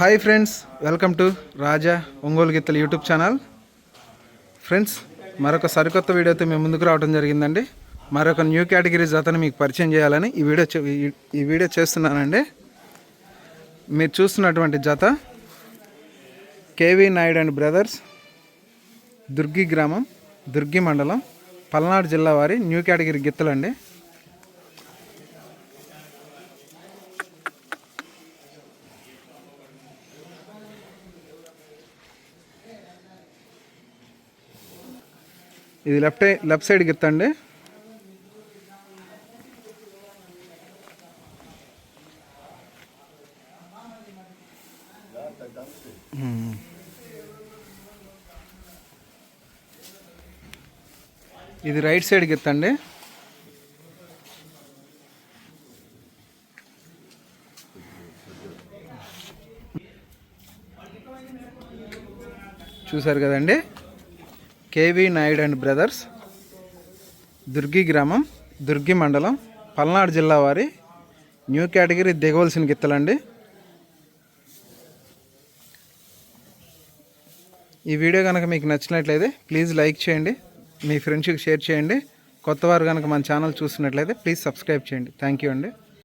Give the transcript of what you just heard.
Hi friends welcome to Raja Ongole గిత్తలు YouTube channel. Friends మరొక సరికొత్త వీడియోతో మేము ముందుకు రావడం జరిగిందండి. మరొక న్యూ కేటగిరీ జతను మీకు పరిచయం చేయాలని ఈ వీడియో ఈ- ఈ వీడియో చేస్తున్నానండి. మీరు చూస్తున్నటువంటి జత KV Naidu and brothers Durgi గ్రామం దుర్గి మండలం పల్నాడు జిల్లా వారి న్యూ కేటగిరీ గిత్తలండి. ఇది లెఫ్ట్ లెఫ్ట్ సైడ్ ఎత్తండి. Hmm. ఇది రైట్ సైడ్ ఎత్తండి. చూసారు కదండి? KV Naidu and brothers Durgi గ్రామం దుర్గి మండలం పల్నాడు జిల్లా వారి న్యూ కేటగిరీ దిగవలసిన గిత్తలండి. ఈ వీడియో కనుక మీకు నచ్చినట్లయితే ప్లీజ్ లైక్ చేయండి మీ ఫ్రెండ్స్కి షేర్ చేయండి కొత్తవారు కనుక మన ఛానల్ చూసినట్లయితే ప్లీజ్ సబ్స్క్రైబ్ చేయండి. థ్యాంక్ యూ అండి.